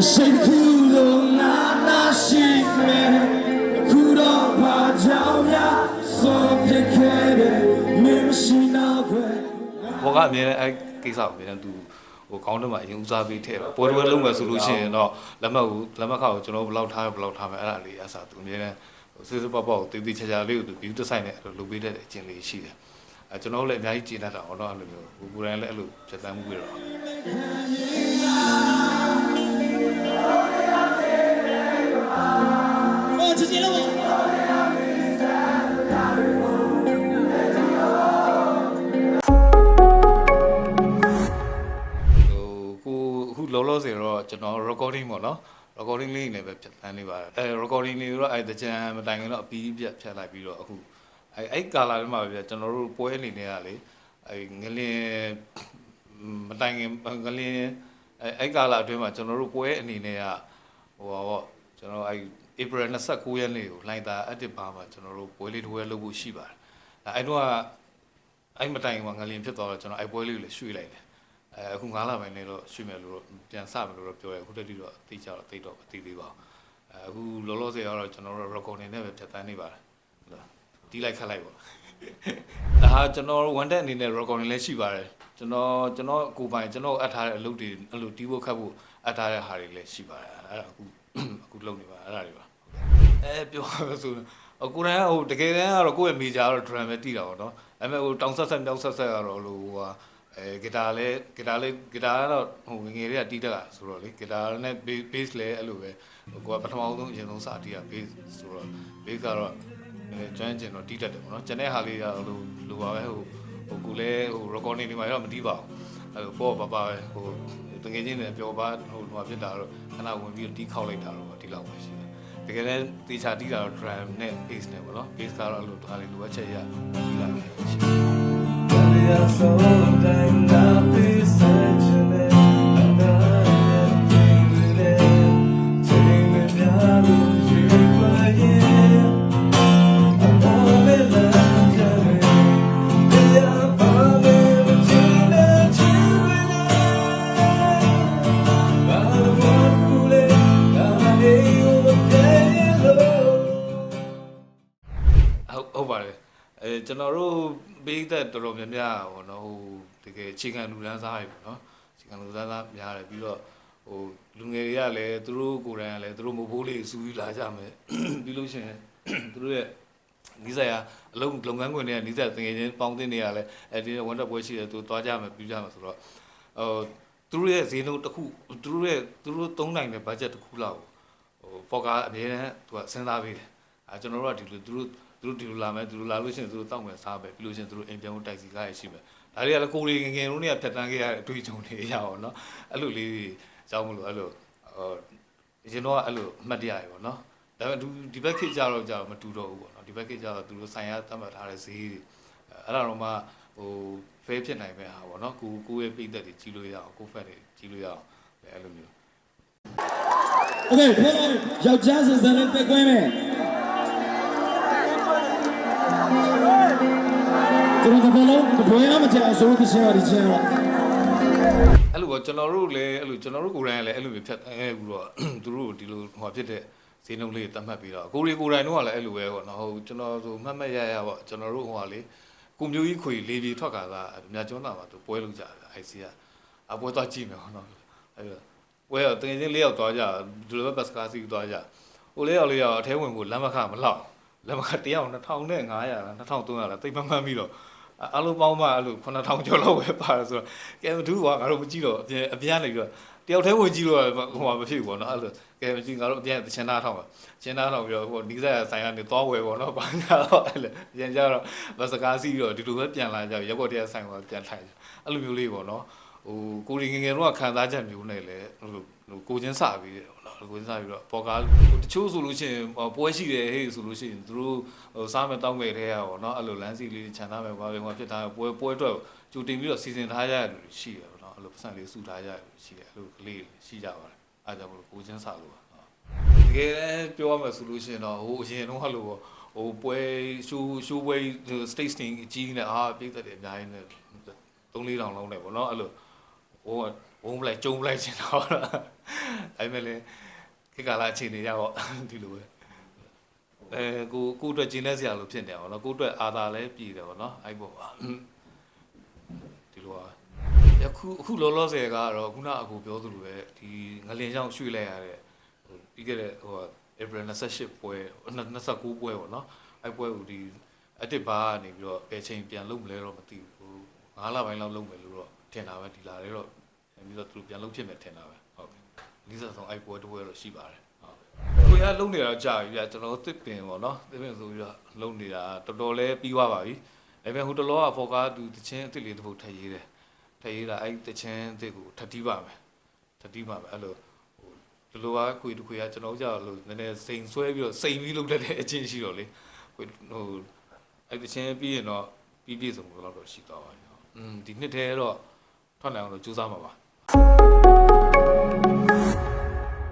စိတ်ကူလုံးနာနာရှိမယ်ခုတော့ဘာကြောင့်များဆုံးဖြတ်ခဲ့တယ်မင်းမရှိတော့ခွဲဘောကအမြဲတမ်းအဲကိစ္စကိုအမြဲတမ်းသူဟိုကောင်းတယ်မှာအရင်ဦးစားပေးထည့်တော့ပွဲတွဲလုံးမယ်ဆိုလို့ရှိရင်တော့လက်မှတ်ကိုလက်မှတ်ခါကိုကျွန်တော်ဘယ်လောက်ထားဘယ်လောက်ထားမယ်အဲ့ဒါလေးအစားသူအမြဲတမ်းဟိုစစ်စစ်ပေါက်ပေါက်တေးသေးချာချာလေးကိုသူ view တစ်ဆိုင်နဲ့အဲ့လိုလုပ်ပေးတဲ့အကျင့်လေးရှိတယ်အဲကျွန်တော်တို့လည်းအများကြီးကျင့်တတ်တာဟောတော့အဲ့လိုမျိုးဟိုကိုယ်တိုင်လည်းအဲ့လိုဖြတ်သန်းမှုပြီးတော့ ကျွန်တော် recording ပေါ့နော် recording လေးနဲ့ပဲဖြတ်သန်းနေပါတယ်အဲ recording လေးတော့အဲတကြံမတိုင်ခင်တော့အပြီးပြတ်ဖြတ်လိုက်ပြီးတော့အခုအဲအဲ့ကာလာလေးမှာပဲကျွန်တော်တို့ပွဲအနေနဲ့ကလေအဲငလင်မတိုင်ခင်ငလင်အဲအဲ့ကာလာအတွင်းမှာကျွန်တော်တို့ပွဲအနေနဲ့ကဟိုပါပေါ့ကျွန်တော်အဲ April 29ရက်နေ့ကိုလိုင်တာ active bar မှာကျွန်တော်တို့ပွဲလေးတစ်ပွဲလုပ်ဖို့ရှိပါတယ်အဲအဲ့တော့ကအဲ့မတိုင်ခင်မှာငလင်ဖြစ်သွားတော့ကျွန်တော်အဲ့ပွဲလေးကိုလည်းရွှေ့လိုက်တယ် အဲအခု9လပိုင်းနေတော့ရွှေ့မယ်လို့တော့ပြန်စမယ်လို့တော့ပြောရဲအခုတည်းကတော့သိကြတော့သိတော့မသိသေးပါဘူးအဲအခုလောလောဆယ်ကတော့ကျွန်တော်တို့ recording နဲ့ပဲဖြတ်သန်းနေပါတယ်ဟုတ်လားတီးလိုက်ခတ်လိုက်ပါဒါဟာကျွန်တော်ဝန်တက်အနေနဲ့ recording လည်းရှိပါတယ်ကျွန်တော်ကျွန်တော်ကိုယ်ပိုင်ကျွန်တော်အပ်ထားတဲ့အလုပ်တွေအဲ့လိုတီးဖို့ခတ်ဖို့အပ်ထားတဲ့ဟာတွေလည်းရှိပါတယ်အဲ့ဒါအခုအခုလုပ်နေပါအဲ့ဒါတွေပါအဲပြောရမယ်ဆိုအခုတည်းကဟိုတကယ်တမ်းကတော့ကိုယ့်ရဲ့ major ကတော့ drum ပဲတီးတာပေါ့နော်ဒါပေမဲ့ဟိုတောင်ဆက်ဆက်မြောက်ဆက်ဆက်ကတော့လို့ဟိုဟာ အဲဂီတာလည်းဂီတာလေးဂီတာကတော့ဟိုငယ်ငယ်လေးကတီးတတ်တာဆိုတော့လေဂီတာနဲ့ bass လည်းအဲ့လိုပဲဟိုကိုကပထမဆုံးအရင်ဆုံးစတီးတာ bass ဆိုတော့ bass ကတော့အဲကျွမ်းကျင်တော့တီးတတ်တယ်ပေါ့နော်ကျန်တဲ့ဟာလေးကဟိုလိုလိုပါပဲဟိုဟိုကိုလည်းဟို recording တွေမှာတော့မတီးပါဘူးအဲ့လိုပေါ့ပါပါပဲဟိုတကယ်ချင်းလည်းပျော်ပါဟိုဟိုဖြစ်တာတော့ခဏဝင်ပြီးတီးခောက်လိုက်တာတော့ဒီလောက်ပဲရှိတယ်တကယ်လည်းတေချာတီးတာတော့ drum နဲ့ bass နဲ့ပေါ့နော် bass ကတော့အဲ့လိုဒါလေးလိုအပ်ချက်ရတီးလာတယ်ရှိတယ် ဟုတ် ကျွန်တော်တို့ဘေးသက်တော်တော်များများဟိုနော်ဟိုတကယ်အခြေခံလူတန်းစားတွေပေါ့နော်အခြေခံလူတန်းစားများတယ်ပြီးတော့ဟိုလူငယ်တွေကလည်းသူတို့ကိုယ်တိုင်ကလည်းသူတို့မဖို့လေးစူးပြီးလာကြမယ်ပြီးလို့ရှိရင်သူတို့ရဲ့နီးစပ်ရာအလုံးလုပ်ငန်းခွင်တွေကနီးစပ်တင်ငယ်ချင်းပေါင်းတင်တွေကလည်းအဲဒီဝန်တက်ပွဲရှိတယ်သူသွားကြမယ်ပြီးကြမယ်ဆိုတော့ဟိုသူတို့ရဲ့ဈေးနှုန်းတစ်ခုသူတို့ရဲ့သူတို့သုံးနိုင်တဲ့ budget တစ်ခုလောက်ဟိုပေါ်ကားအမြဲတမ်းသူကစဉ်းစားပေးတယ်အဲကျွန်တော်တို့ကဒီလိုသူတို့ သူတို့ဒီလိုလာမယ်သူတို့လာလို့ရှိရင်သူတို့တောက်မယ်စားပဲပြီးလို့ရှိရင်သူတို့အိမ်ပြန်ဖို့တိုက်စီကားရရှိမယ်ဒါတွေကလည်းကိုရီငငယ်တို့တွေကဖြတ်တန်းခဲ့ရတဲ့အတွေ့အကြုံတွေရအောင်နော်အဲ့လိုလေးကြောင်းမလို့အဲ့လိုဟိုရင်တော့အဲ့လိုအမှတ်တရရေပေါ့နော်ဒါပေမဲ့ဒီဘက်ခေတ်ကြတော့ကြတော့မတူတော့ဘူးပေါ့နော်ဒီဘက်ခေတ်ကြတော့သူတို့ဆိုင်ရသတ်မှတ်ထားတဲ့ဈေးတွေအဲ့ဒါတော့မှဟိုဖဲဖြစ်နိုင်ပဲဟာပေါ့နော်ကိုကိုရဲ့ပိသက်တွေကြီးလို့ရအောင်ကိုဖက်တွေကြီးလို့ရအောင်ပဲအဲ့လိုမျိုး Okay ယောက်ျားစံစံလေးတက်ခွဲမယ် ကျွန်တော်တို့လုံးဘွေးအမကြောက်ဆိုလို့ချင်းပါဒီချင်းတော့အဲ့လိုပေါ့ကျွန်တော်တို့လည်းအဲ့လိုကျွန်တော်တို့ကိုယ်တိုင်ကလည်းအဲ့လိုမျိုးဖြတ်အဲပြီးတော့သူတို့ဒီလိုဟိုဖြစ်တဲ့ဈေးနှုန်းလေးတတ်မှတ်ပြီးတော့ကိုရီကိုယ်တိုင်တော့ကလည်းအဲ့လိုပဲပေါ့နော်ဟုတ်ကျွန်တော်ဆိုမှတ်မှတ်ရရပေါ့ကျွန်တော်တို့ဟိုကလေကိုမျိုးကြီးခွေလေးပြေထွက်ခါသာမြတ်ကျွန်းသားမှာသူပွဲလုပ်ကြတယ်အိုက်စီကအပွဲသွားကြည့်မယ်ဟောနော်အဲ့တော့ပွဲတော့တကယ်ချင်းလေးယောက်သွားကြဒီလိုပဲပတ်စကားစီသွားကြဟိုလေးယောက်လေးယောက်အထဲဝင်ဖို့လမ်းမခမလောက်လမ်းမခတယောက်2500လား2300လားတိတ်မှန်းမှန်းပြီးတော့ အားလုံးပေါင်းမှအဲ့လို9000ကျော်လောက်ပဲပါတယ်ဆိုတော့ကဲမထူးကွာငါတို့မကြည့်တော့အပြင်အပြင်နေပြီးတော့တယောက်တည်းဝင်ကြည့်လို့ဟိုမှာမဖြစ်ဘူးပေါ့နော်အဲ့လိုကဲမကြည့်ငါတို့အပြင်ချင်းသားထောင်းပါချင်းသားထောင်းပြီးတော့ဟိုနီးစပ်ဆိုင်ကနေသွားဝယ်ပေါ့နော်ဘာညာတော့အဲ့လိုပြန်ကြတော့ဘတ်စကားစီးပြီးတော့ဒီလိုပဲပြန်လာကြရက်ွက်တည်းဆိုင်ကပြန်ထိုင်အဲ့လိုမျိုးလေးပေါ့နော် ဟိုကိုရီငငယ်တော့ခံစားချက်မျိုးနဲ့လေဟိုဟိုကိုချင်းစပြီးတယ်ပေါ့နော်ကိုချင်းစပြီးတော့ပေါ်ကားတချို့ဆိုလို့ရှိရင်ပွဲရှိတယ်ဟေးဆိုလို့ရှိရင်သူတို့ဟိုစားမဲ့တောင်းမဲ့ထဲရပေါ့နော်အဲ့လိုလမ်းစီလေးခြံထားမဲ့ဘာပဲဟိုဖြစ်ထားပွဲပွဲအတွက်ကြိုတင်ပြီးတော့စီစဉ်ထားကြရလို့ရှိတယ်ပေါ့နော်အဲ့လိုပတ်စံလေးစုထားကြရလို့ရှိတယ်အဲ့လိုကလေးရှိကြပါတယ်အားကြောင့်မလို့ကိုချင်းစလို့ပါတကယ်လည်းပြောရမယ်ဆိုလို့ရှိရင်တော့ဟိုအရင်တော့ဟလို့ပေါ့ဟိုပွဲရှိုးရှိုးပွဲ state sting ကြီးနေအာပြည့်တဲ့တယ်အများကြီးနဲ့3 4တောင်လုံးနေပေါ့နော်အဲ့လို ဟိုကဝုန်းပလိုက်ကျုံပလိုက်ချင်တော့အဲအဲ့မဲ့လေခေတ်ကာလအခြေအနေရတော့ဒီလိုပဲအဲကိုကိုအတွက်ကျင်းတဲ့ဆရာလိုဖြစ်နေအောင်နော်ကိုအတွက်အာသာလည်းပြည်တယ်ဗောနော်အဲ့ပေါ့ပါဒီလိုပါယခုအခုလောလောဆယ်ကတော့ခုနအခုပြောသလိုပဲဒီငလင်ကြောင့်ရွှေ့လိုက်ရတဲ့ဟိုပြီးခဲ့တဲ့ဟို April 28ပွဲ29ပွဲပေါ့နော်အဲ့ပွဲကိုဒီအတစ်ဘာကနေပြီးတော့ဘယ်ချိန်ပြန်လုပ်မလဲတော့မသိဘူး9လပိုင်းလောက်လုပ်မယ်လို့တော့ ထင်တာပဲဒီလာတွေတော့ပြန်ပြီးတော့သူတို့ပြန်လုပ်ဖြစ်မယ်ထင်တာပဲဟုတ်ကဲ့ဒီစားဆုံးအဲ့ပွဲတစ်ပွဲတော့ရှိပါတယ်ဟုတ်ကိုရလုံနေတာကြာပြီဗျကျွန်တော်တစ်ပင်ပေါ့နော်တစ်ပင်ဆိုပြီးတော့လုံနေတာတော်တော်လေးပြီးသွားပါပြီဒါပေမဲ့ဟိုတလောကဖော်ကားသူတချင်းအစ်စ်လေးတစ်ပုတ်ထည့်ရေးတယ်ထည့်ရေးတာအဲ့တချင်းအစ်စ်ကိုထပ်တီးပါမယ်ထပ်တီးပါမယ်အဲ့လိုဒီလိုကခွေတစ်ခွေကကျွန်တော်ကြောက်လို့နည်းနည်းစိန်ဆွဲပြီးတော့စိန်ပြီးလုပ်တတ်တဲ့အချင်းရှိတော့လေခွေဟိုအဲ့တချင်းပြီးရင်တော့ပြီးပြည့်စုံလို့တော့ရှိသွားပါပြီอืมဒီနှစ်တည်းတော့ ထွက်နိုင်အောင်လို့ကြိုးစားမှာပါ